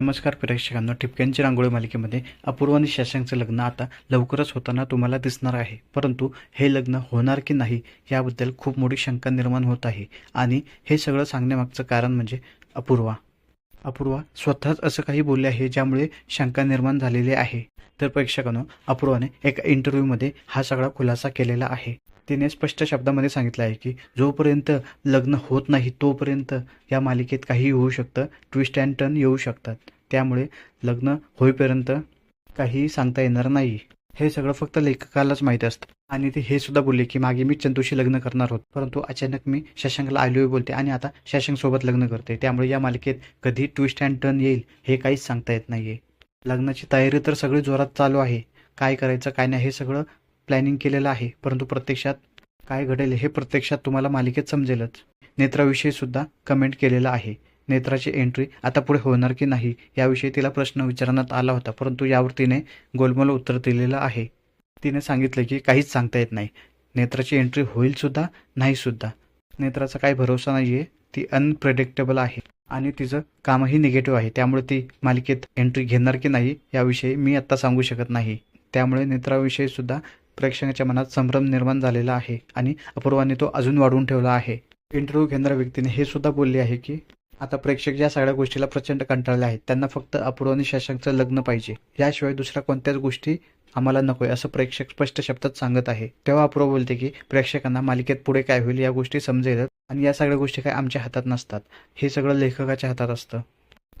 नमस्कार प्रेक्षकांना ठिपक्यांची रांगोळी मालिकेमध्ये अपूर्व आणि शशांकचं लग्न आता लवकरच होताना तुम्हाला दिसणार आहे. परंतु हे लग्न होणार की नाही याबद्दल खूप मोठी शंका निर्माण होत आहे आणि हे सगळं सांगण्यामागचं कारण म्हणजे अपूर्वा. अपूर्वा स्वतःच असं काही बोलले आहे ज्यामुळे शंका निर्माण झालेली आहे. तर प्रेक्षकांनो अपूर्वाने एका इंटरव्ह्यूमध्ये हा सगळा खुलासा केलेला आहे. तिने स्पष्ट शब्दामध्ये सांगितलं आहे की जोपर्यंत लग्न होत नाही तोपर्यंत या मालिकेत काही होऊ शकतं. ट्विस्ट अँड टर्न येऊ शकतात. त्यामुळे लग्न होईपर्यंत काहीही सांगता येणार नाही. हे सगळं फक्त लेखकालाच माहीत असतं. आणि ते हे सुद्धा बोलले की मागे मी चंदूशी लग्न करणार होत. परंतु अचानक मी शशांकला आलो बोलते आणि आता शशांकसोबत लग्न करते. त्यामुळे या मालिकेत कधी ट्विस्ट अँड टर्न येईल हे काहीच सांगता येत नाहीये. लग्नाची तयारी तर सगळी जोरात चालू आहे. काय करायचं काय नाही हे सगळं प्लॅनिंग केलेलं आहे परंतु प्रत्यक्षात काय घडेल हे प्रत्यक्षात तुम्हाला मालिकेत समजेलच. नेत्राविषयी सुद्धा कमेंट केलेलं आहे. नेत्राची एंट्री आता पुढे होणार की नाही याविषयी तिला प्रश्न विचारण्यात आला होता परंतु यावर तिने गोलमोल उत्तर दिलेलं आहे. तिने सांगितलं की काहीच सांगता येत नाही. नेत्राची एंट्री होईल सुद्धा नाही सुद्धा. नेत्राचा काही भरोसा नाही आहे ती अनप्रेडिक्टेबल आहे आणि तिचं कामही निगेटिव्ह आहे. त्यामुळे ती मालिकेत एंट्री घेणार की नाही याविषयी मी आत्ता सांगू शकत नाही. त्यामुळे नेत्राविषयी सुद्धा प्रेक्षकांच्या मनात संभ्रम निर्माण झालेला आहे आणि अपूर्वाने तो अजून वाढवून ठेवला आहे. इंटरव्ह्यू घेणाऱ्या व्यक्तीने हे सुद्धा बोलले आहे की आता प्रेक्षक या सगळ्या गोष्टीला प्रचंड कंटाळले आहेत त्यांना फक्त अपूर्व आणि शशांकचं लग्न पाहिजे. याशिवाय दुसऱ्या कोणत्याच गोष्टी आम्हाला नकोय असं प्रेक्षक स्पष्ट शब्दात सांगत आहे. तेव्हा अपूर्व बोलते की प्रेक्षकांना मालिकेत पुढे काय होईल या गोष्टी समजेल आणि या सगळ्या गोष्टी काय आमच्या हातात नसतात. हे सगळं लेखकाच्या हातात असतं.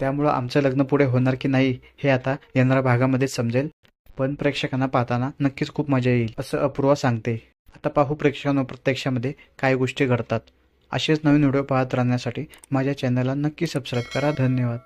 त्यामुळं आमचं लग्न पुढे होणार की नाही हे आता येणाऱ्या भागामध्येच समजेल. पण प्रेक्षकांना पाहताना नक्कीच खूप मजा येईल असं अपूर्वा सांगते. आता पाहू प्रेक्षकांना प्रत्यक्षामध्ये काय गोष्टी घडतात. असेच नवीन व्हिडिओ पाहत राहण्यासाठी माझ्या चॅनलला नक्की सबस्क्राईब करा. धन्यवाद.